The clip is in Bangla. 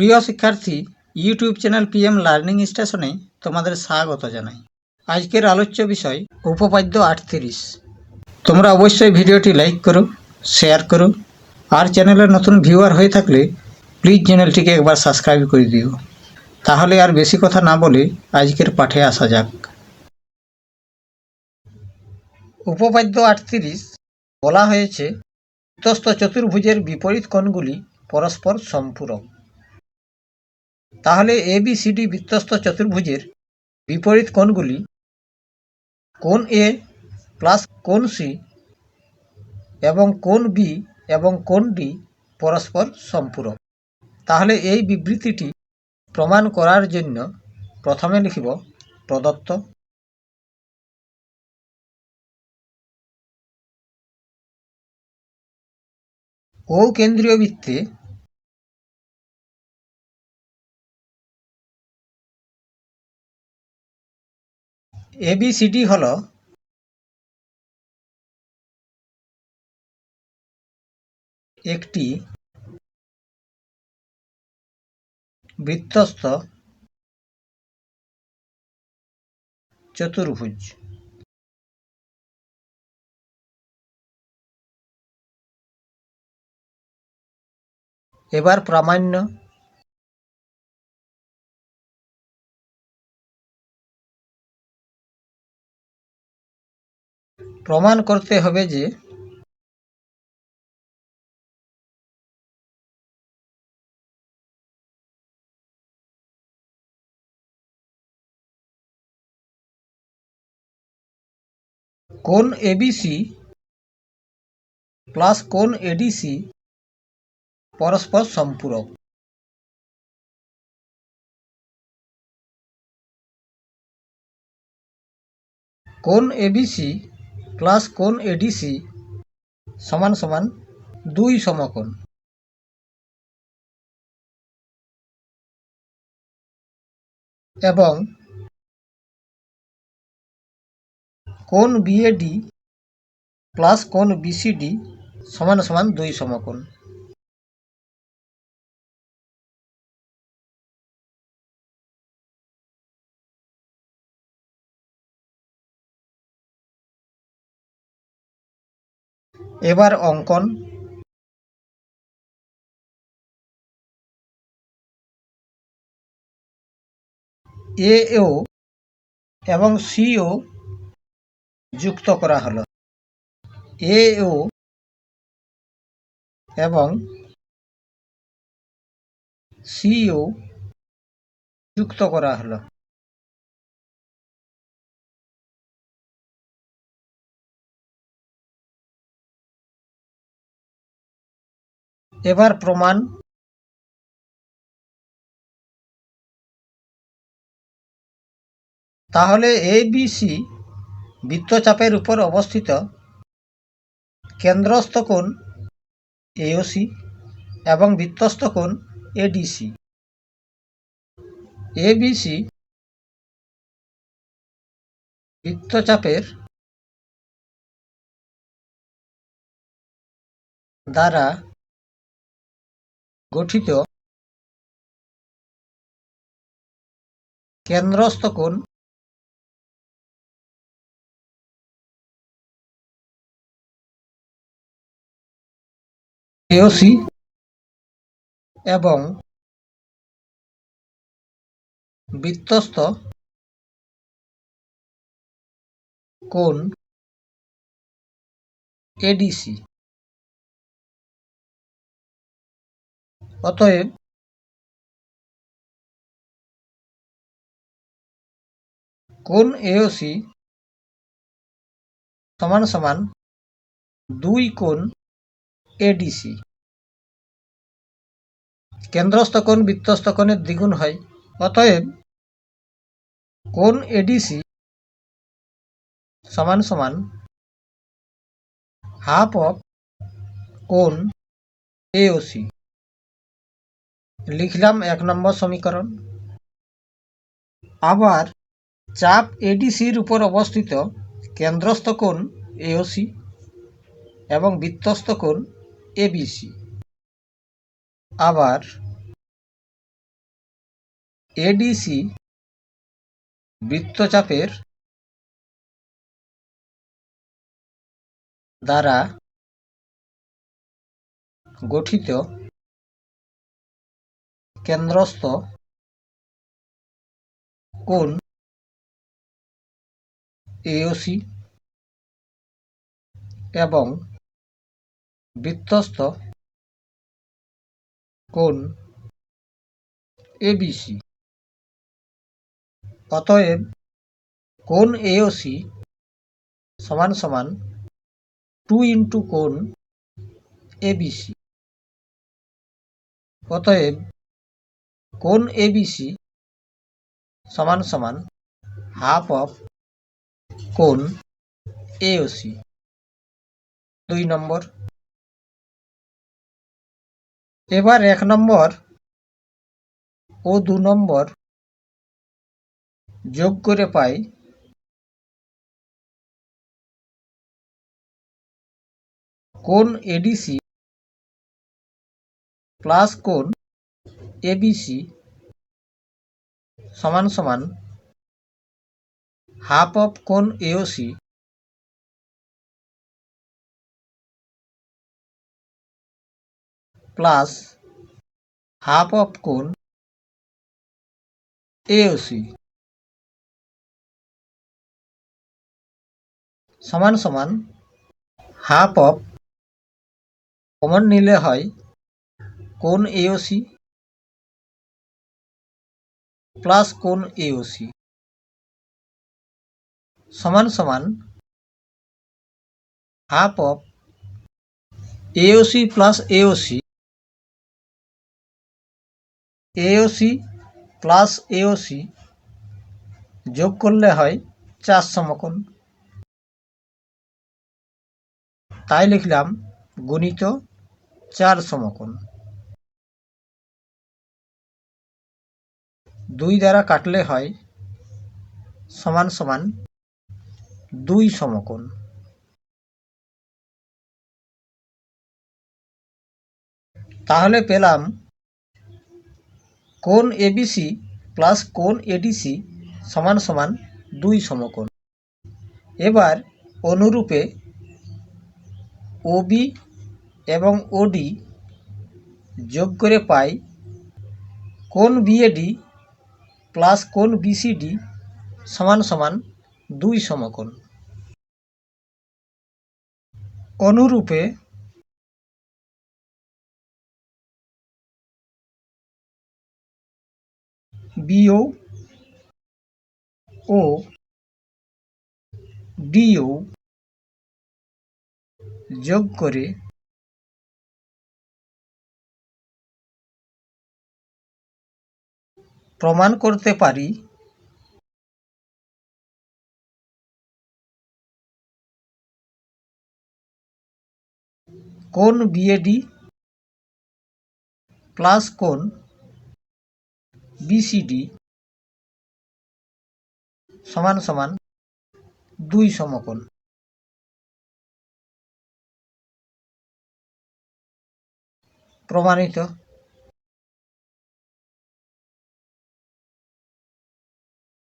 প্রিয় শিক্ষার্থী ইউটিউব চ্যানেল পিএম লার্নিং স্টেশনে তোমাদের স্বাগত জানাই। আজকের আলোচ্য বিষয়, উপপাদ্য আটত্রিশ। তোমরা অবশ্যই ভিডিওটি লাইক করো, শেয়ার করো, আর চ্যানেলের নতুন ভিউয়ার হয়ে থাকলে প্লিজ চ্যানেলটিকে একবার সাবস্ক্রাইব করে দিও। তাহলে আর বেশি কথা না বলে আজকের পাঠে আসা যাক। উপপাদ্য আটত্রিশ বলা হয়েছে বিতস্ত চতুর্ভুজের বিপরীত কোণগুলি পরস্পর সম্পূরক। তাহলে এ, বি, সি, ডি বৃত্তস্থ চতুর্ভুজের বিপরীত কোণগুলি কোণ এ প্লাস কোণ সি এবং কোণ বি এবং কোণ ডি পরস্পর সম্পূরক। তাহলে এই বিবৃতিটি প্রমাণ করার জন্য প্রথমে লিখিব প্রদত্ত। ও কেন্দ্রীয় বৃত্তে এবিসিডি হল একটি বৃত্তস্থ চতুর্ভুজ। এবার প্রামাণ্য প্রমাণ করতে হবে যে কোন এবিসি প্লাস কোন এডিসি পরস্পর সম্পূরক। কোন এবিসি প্লাস কোণ এডিসি সমান সমান দুই সমকোণ। এবং কোণ বিএডি প্লাস কোণ বিসিডি সমান সমান দুই সমকোণ। এবার অঙ্কন। এ, ও এবং সিও যুক্ত করা হলো। এ, ও এবং সিও যুক্ত করা হলো। এবার প্রমাণ। তাহলে এ বি সি বৃত্তচাপের উপর অবস্থিত কেন্দ্রস্থ কোণ এওসি এবং বৃত্তস্থ কোণ এডিসি এবিসি বৃত্তচাপের দ্বারা গঠিত কেন্দ্রস্থ কোণ এওসি এবং বৃত্তস্থ কোণ এডিসি অতএব কোণ এওসি সমান সমান দুই কোণ এডিসি? কেন্দ্রস্থ কোণ, বৃত্তস্থ কোণের দ্বিগুণ হয়। অতএব কোণ এডিসি সমান সমান হাফ অফ কোণ এওসি। লিখলাম এক নম্বর সমীকরণ। আবার চাপ এডিসির উপর অবস্থিত কেন্দ্রস্থ কোণ এওসি এবং বৃত্তস্থ কোণ এবিসি আবার এডিসি বৃত্তচাপের দ্বারা গঠিত কেন্দ্রস্থ কোণ এওসি এবং বৃত্তস্থ কোণ এবিসি অতএব কোণ এওসি সমান সমান টু ইন্টু কোণ এবিসি অতএব কোণ এবিসি সমান সমান হাফ অফ কোণ এওসি দুই নম্বর। এবার এক নম্বর ও দু নম্বর যোগ করে পাই কোন এডিসি প্লাস কোণ এবিসি সমান সমান হাফ অফ কোণ এওসি প্লাস হাফ অফ কোণ এওসি সমান সমান হাফ অফ কমন নিলে হয় কোণ এওসি প্লাস কোণ এওসি সমান সমান half of AOC plus AOC AOC plus AOC যোগ করলে হয় চার সমকোণ। তাই লিখলাম গণিত চার সমকোণ। দুই দ্বারা কাটলে হয় সমান সমান দুই সমকোণ। তাহলে পেলাম কোণ এবিসি প্লাস কোণ এডিসি সমান সমান দুই সমকোণ। এবার অনুরূপে ওবি এবং ওডি যোগ করে পাই কোণ বিএডি প্লাস কোণ বিসিডি সমান সমান দুই সমকোণ। অনুরূপে বিও ও ডিও যোগ করে প্রমাণ করতে পারি? কোন বিএডি প্লাস কোন? বিসিডি সমান সমান দুই সমকোণ। প্রমাণিত।